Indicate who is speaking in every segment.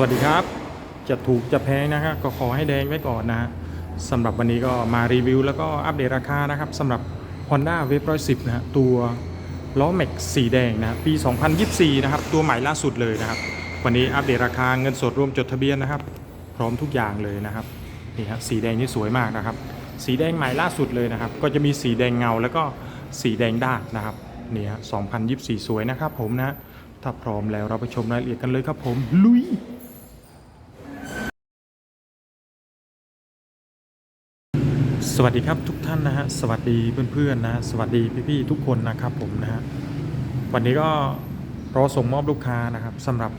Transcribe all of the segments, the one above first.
Speaker 1: วัสดีครับ จะถูกจะแพงนะครับก็ขอให้แดงไว้ก่อนนะฮะสำหรับวันนี้ก็มารีวิว แล้วก็อัปเดตราคานะครับสำหรับ Honda w a v 110นะฮะตัวล้อแม็กสีแดงนะปี 2024 นะครับ ตัวใหม่ล่าสุดเลยนะครับ วันนี้อัปเดตราคาเงินสดรวมจดทะเบียนนะครับ พร้อมทุกอย่างเลยนะครับนี่ฮะสีแดงนี่สวยมากนะครับ สีแดงใหม่ล่าสุดเลยนะครับ ก็จะมีสีแดงเงาแล้วก็สีแดงด้านนะครับนี่ฮะ2024 สวยนะครับผมนะถ้าพร้อมแล้วเราไปชมรายละเอียดกันเลยครับผมลุย สวัสดีครับทุกท่านนะฮะสวัสดีเพื่อนๆนะสวัสดีพี่ๆทุกคนนะครับผมนะฮะวันนี้ก็รอส่งมอบลูกค้านะครับสำหรับ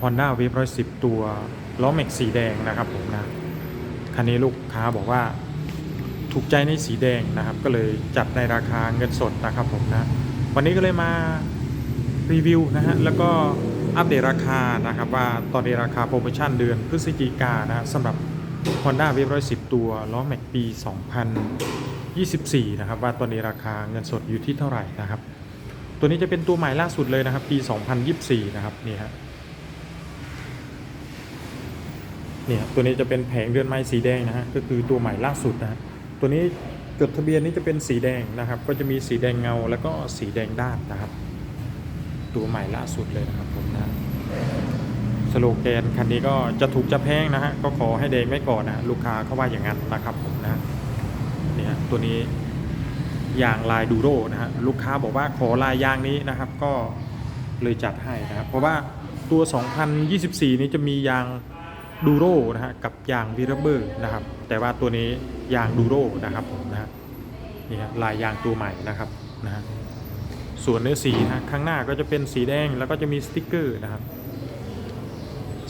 Speaker 1: Honda w a v 110 ตัวล้อแม็กสีแดงนะครับผมนะคันนี้ลูกค้าบอกว่าถูกใจในสีแดงนะครับ ก็เลยจัดในราคาเงินสดนะครับผมนะวันนี้ก็เลยมารีวิวนะฮะแล้วก็อัปเดตราคานะครับว่าตอนนี้ราคาโปรโมชั่นเดือนพฤศจิกายนะสำหรับ Honda w a v 110 ตัวล้อแม็กปี 2024 นะครับ ว่าตอนนี้ราคาเงินสดอยู่ที่เท่าไหร่นะครับ ตัวนี้จะเป็นตัวใหม่ล่าสุดเลยนะครับ ปี 2024 นะครับนี่ฮะนี่ยตัวนี้จะเป็นแผงเรือนไม้สีแดงนะฮะก็คือตัวใหม่ล่าสุดนะฮะตัวนี้จดทะเบียนนี้จะเป็นสีแดงนะครับ ก็จะมีสีแดงเงาแล้วก็สีแดงด้านนะครับ ตัวใหม่ล่าสุดเลยนะครับผมนะ สโลแกนคันนี้ก็จะถูกจะแพงนะฮะก็ขอให้แดงไว้ก่อนนะลูกค้าเขาว่าอย่างนั้นนะครับผมนะเนี่ยตัวนี้ยางลายดูโรนะฮะลูกค้าบอกว่าขอลายยางนี้นะครับ ก็เลยจัดให้นะครับเพราะว่าตัว 2024 นี้จะมียางดูโรนะฮะกับยางวีรเบอร์นะครับ แต่ว่าตัวนี้ยางดูโรนะครับผมนะนี่ฮะลายยางตัวใหม่นะครับนะฮะส่วนเนื้อสีนะฮะข้างหน้าก็จะเป็นสีแดงแล้วก็จะมีสติ๊กเกอร์นะครับ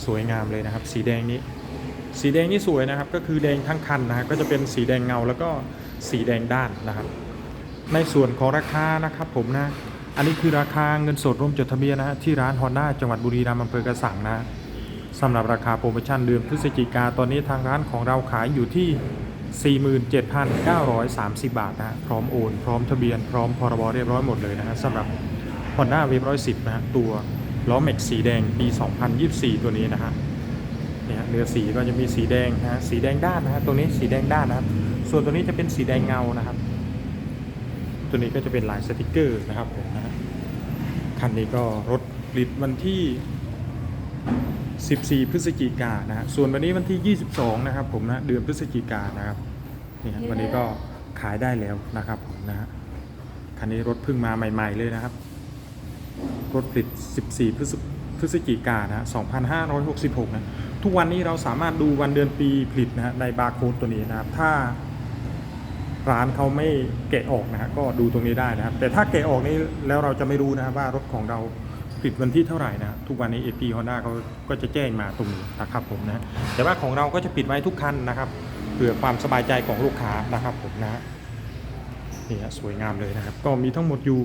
Speaker 1: สวยงามเลยนะครับ สีแดงนี้ สีแดงนี่สวยนะครับ ก็คือแดงทั้งคันนะฮะก็จะเป็นสีแดงเงาแล้วก็สีแดงด้านนะครับ ในส่วนของราคานะครับผมนะ อันนี้คือราคาเงินสดร่วมจดทะเบียนนะฮะที่ร้านฮอนด้าจังหวัดบุรีรัมย์อำเภอกระสังนะสำหรับราคาโปรโมชั่นเดือนพฤศจิกาตอนนี้ทางร้านของเราขายอยู่ที่47,930 บาทนะพร้อมโอน พร้อมทะเบียน พร้อมพรบเรียบร้อยหมดเลยนะฮะสำหรับ Honda w a v 110 นะฮะตัว ล้อแม็กสีแดงปี 2024 ตัวนี้นะฮะเนี่ยฮะเนื้อสีก็จะมีสีแดงนะฮะสีแดงด้านนะฮะตัวนี้สีแดงด้านนะครับส่วนตัวนี้จะเป็นสีแดงเงานะครับ ตัวนี้ก็จะเป็นลายสติกเกอร์นะครับผมนะฮะคันนี้ก็รถผลิตวันที่ 14 พฤศจิกายนนะฮะส่วนวันนี้วันที่ 22 นะครับผมนะเดือนพฤศจิกายนนะครับนี่ฮะวันนี้ก็ขายได้แล้วนะครับผมนะฮะคันนี้รถเพิ่งมาใหม่ ๆเลยนะครับ รถผลิต 14 พฤศพฤศจิกานะ2566 นะ ทุกวันนี้เราสามารถดูวันเดือนปีผลิตนะฮะในบาร์โค้ดตัวนี้นะครับ ถ้าร้านเขาไม่แกะออกนะฮะก็ดูตรงนี้ได้นะครับ แต่ถ้าแกะออกนี่แล้วเราจะไม่รู้นะครับว่ารถของเราผลิตวันที่เท่าไหร่นะ ทุกวันนี้ AP Honda เขาก็จะแจ้งมาตรงนี้นะครับผมนะ แต่ว่าของเราก็จะปิดไว้ทุกคันนะครับ เพื่อความสบายใจของลูกค้านะครับผมนะนี่ฮะสวยงามเลยนะครับ ก็มีทั้งหมดอยู่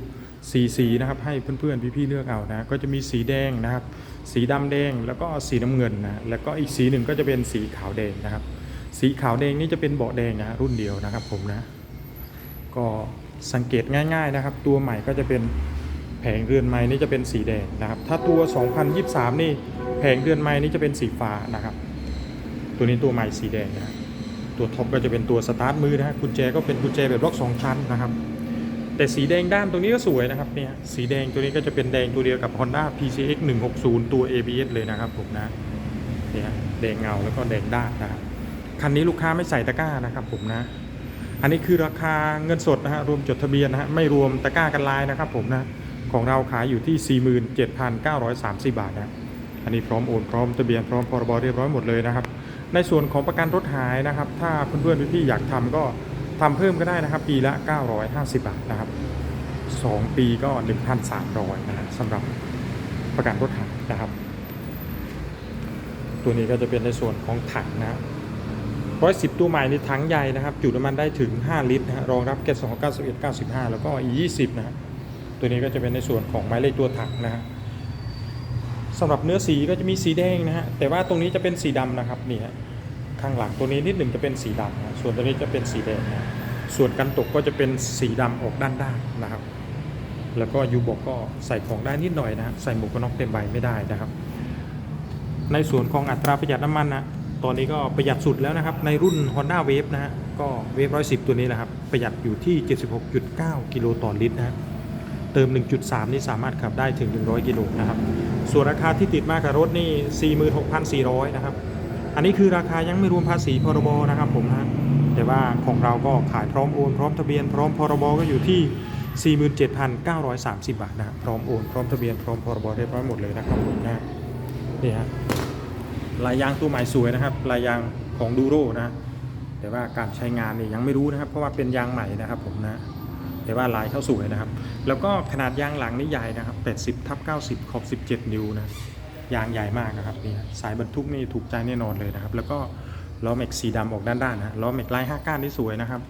Speaker 1: สีสีนะครับให้เพื่อนๆพี่ๆเลือกเอานะก็จะมีสีแดงนะครับ สีดำแดงแล้วก็สีน้ำเงินนะแล้วก็อีกสีหนึ่งก็จะเป็นสีขาวแดงนะครับ สีขาวแดงนี่จะเป็นเบาะแดงนะรุ่นเดียวนะครับผมนะ ก็สังเกตง่าย ๆนะครับ ตัวใหม่ก็จะเป็นแผงเรือนไม้นี่จะเป็นสีแดงนะครับ ถ้าตัว 2023 นี่แผงเรือนไม้นี่จะเป็นสีฟ้านะครับ ตัวนี้ตัวใหม่สีแดงนะตัวท็อปก็จะเป็นตัวสตาร์ทมือนะฮะกุญแจก็เป็นกุญแจแบบล็อกสองชั้นนะครับ แต่สีแดงด้านตรงนี้ก็สวยนะครับเนี่ยสีแดงตัวนี้ก็จะเป็นแดงตัวเดียวกับ Honda PCX 160 ตัว ABS เลยนะครับผมนะเนี่ยแดงเงาแล้วก็แดงด้านนะครับคันนี้ลูกค้าไม่ใส่ตะกร้านะครับผมนะ อันนี้คือราคาเงินสดนะฮะรวมจดทะเบียนนะฮะไม่รวมตะกร้ากันลายนะครับผมนะของเราขายอยู่ที่ 47,930 บาทนะอันนี้พร้อมโอนพร้อมทะเบียนพร้อมพรบเรียบร้อยหมดเลยนะครับ ในส่วนของประกันรถหายนะครับ ถ้าเพื่อนๆพี่ๆอยากทำก็ ทำเพิ่มก็ได้นะครับ ปีละ 950 บาทนะครับ 2 ปีก็ 1,300นะฮะสำหรับประกันรถหายนะครับ ตัวนี้ก็จะเป็นในส่วนของถังนะครับ110ตัวใหม่ในถังใหญ่นะครับ จุน้ำมันได้ถึง 5 ลิตรนะฮะรองรับแก๊ส2 91 95แล้วก็ E20 นะฮะตัวนี้ก็จะเป็นในส่วนของหมายเลขตัวถังนะฮะสำหรับเนื้อสีก็จะมีสีแดงนะฮะแต่ว่าตรงนี้จะเป็นสีดำนะครับนี่ฮะ ข้างหลังตัวนี้นิดหนึ่งจะเป็นสีดำนะส่วนตัวนี้จะเป็นสีแดงนะส่วนกันตกก็จะเป็นสีดำออกด้านด้านๆนะครับ แล้วก็ยูบอกก็ใส่ของได้นิดหน่อยนะใส่หมวกกันน็อกเต็มใบไม่ได้นะครับ ในส่วนของอัตราประหยัดน้ำมันนะตอนนี้ก็ประหยัดสุดแล้วนะครับ ในรุ่น Honda Wave นะฮะก็ Wave 110ตัวนี้แหละครับ ประหยัดอยู่ที่ 76.9 กิโลต่อลิตรนะฮะเติม 1.3 นี่สามารถขับได้ถึง 100 กิโลนะครับ ส่วนราคาที่ติดมากับรถนี่ 46,400 นะครับ อันนี้คือราคายังไม่รวมภาษีพรบนะครับผมนะแต่ว่าของเราก็ขายพร้อมโอนพร้อมทะเบียนพร้อมพรบก็อยู่ที่ 47,930 บาทนะครับพร้อมโอนพร้อมทะเบียนพร้อมพรบเรียบร้อยหมดเลยนะครับผมนะนี่ฮะลายยางตัวใหม่สวยนะครับลายยางของดูโรนะแต่ว่าการใช้งานนี่ยังไม่รู้นะครับ เพราะว่าเป็นยางใหม่นะครับผมนะแต่ว่าลายเข้าสวยนะครับ แล้วก็ขนาดยางหลังนี่ใหญ่นะครับ 80ทับ90ขอบ17 นิ้วนะ ยางใหญ่มากนะครับนี่สายบรรทุกนี่ถูกใจแน่นอนเลยนะครับ แล้วก็ล้อแม็กสีดำออกด้านๆนะล้อแม็กลาย5ก้านที่สวยนะครับ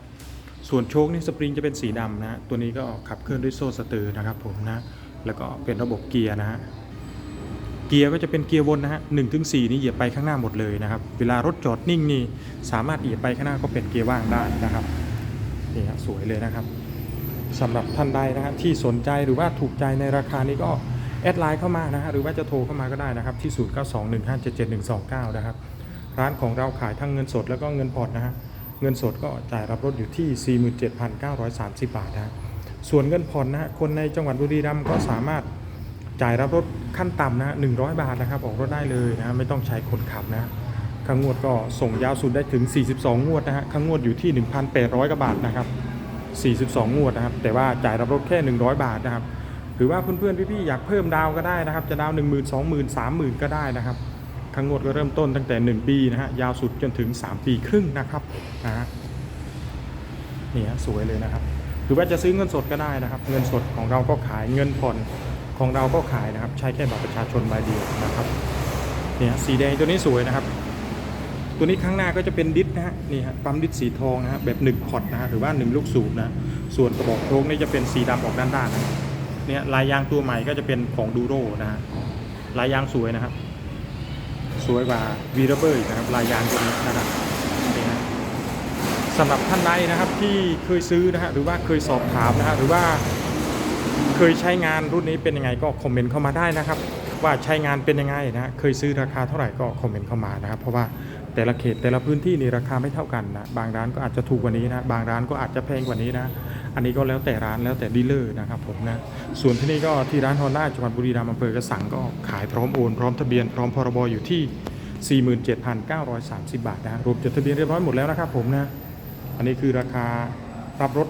Speaker 1: ส่วนโชคนี่สปริงจะเป็นสีดำนะตัวนี้ก็ขับเคลื่อนด้วยโซ่สเตอร์นะครับผมนะแล้วก็เป็นระบบเกียร์นะฮะเกียร์ก็จะเป็นเกียร์วนนะฮะหนึ่งถึงสี่นี่เหยียบไปข้างหน้าหมดเลยนะครับเวลารถจอดนิ่งนี่สามารถเหยียบไปข้างหน้าก็เป็นเกียร์ว่างได้นะครับนี่ฮะสวยเลยนะครับสำหรับท่านใดนะฮะที่สนใจหรือว่าถูกใจในราคานี้ก็ แอดไลน์เข้ามานะฮะหรือว่าจะโทรเข้ามาก็ได้นะครับที่ 0921577129 นะครับ ร้านของเราขายทั้งเงินสดแล้วก็เงินผ่อนนะฮะเงินสดก็จ่ายรับรถอยู่ที่ 47,930 บาทนะส่วนเงินผ่อนนะฮะคนในจังหวัดบุรีรัมย์ก็สามารถจ่ายรับรถขั้นต่ำนะฮะ100 บาทนะครับออกรถได้เลยนะฮะไม่ต้องใช้คนขับนะข้างงวดก็ส่งยาวสุดได้ถึง 42 งวดนะฮะข้างงวดอยู่ที่ 1,800กว่าบาทนะครับ 42 งวดนะครับ แต่ว่าจ่ายรับรถแค่ 100 บาทนะครับ รือว่าเพื่อนๆพี่ๆอยากเพิ่มดาวก็ได้นะครับ จะดาว1 0 0 0 0 2 0 0 0 0 3 0,000 ก็ได้นะครับข้งงวดก็เริ่มต้นตั้งแต่ 1 ปีนะฮะยาวสุดจนถึง 3 ปีครึ่งนะครับนะฮะนี่ฮะสวยเลยนะครับ หรือว่าจะซื้อเงินสดก็ได้นะครับ เงินสดของเราก็ขายเงินผ่อนของเราก็ขายนะครับ ใช้แค่บัตรประชาชนใบเดียวนะครับเนี่ยสีแดงตัวนี้สวยนะครับ ตัวนี้ข้างหน้าก็จะเป็นดิสนะฮะนี่ฮะปั๊มดิสสีทองนะฮะแบบ1พอตนะฮะหรือว่า 1 ลูกสูบนะส่วนกระบอกโชคนี่จะเป็นสีดำออกด้านๆนะ เนี่ยลายยางตัวใหม่ก็จะเป็นของดูโรนะฮะลายยางสวยนะครับ สวยกว่าวีรเบอร์นะครับลายยางตัวนี้นะครับนี่ฮะสำหรับท่านใดนะครับที่เคยซื้อนะฮะหรือว่าเคยสอบถามนะฮะหรือว่าเคยใช้งานรุ่นนี้เป็นยังไงก็คอมเมนต์เข้ามาได้นะครับ ว่าใช้งานเป็นยังไงนะฮะเคยซื้อราคาเท่าไหร่ก็คอมเมนต์เข้ามานะครับ เพราะว่าแต่ละเขตแต่ละพื้นที่นี่ราคาไม่เท่ากันนะบางร้านก็อาจจะถูกกว่านี้นะบางร้านก็อาจจะแพงกว่านี้นะ อันนี้ก็แล้วแต่ร้านแล้วแต่ดีลเลอร์นะครับผมนะ ส่วนที่นี่ก็ที่ร้านฮอนด้าจังหวัดบุรีรัมย์อำเภอกระสังก็ขายพร้อมโอน พร้อมทะเบียนพร้อมพรบอยู่ที่ 47,930 บาทนะรวมจดทะเบียนเรียบร้อยหมดแล้วนะครับผมนะอันนี้คือราคารับรถ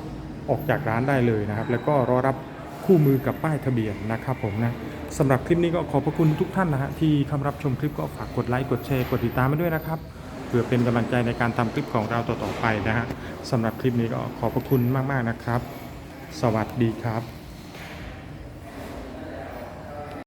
Speaker 1: ออกจากร้านได้เลยนะครับ แล้วก็รอรับคู่มือกับป้ายทะเบียนนะครับผมนะสำหรับคลิปนี้ก็ขอบพระคุณทุกท่านนะฮะที่เข้ามารับชมคลิปก็ฝากกดไลค์กดแชร์กดติดตามมาด้วยนะครับ เพื่อเป็นกำลังใจในการทำคลิปของเราต่อๆไปนะฮะสำหรับคลิปนี้ก็ขอบพระคุณมากๆนะครับ สวัสดีครับ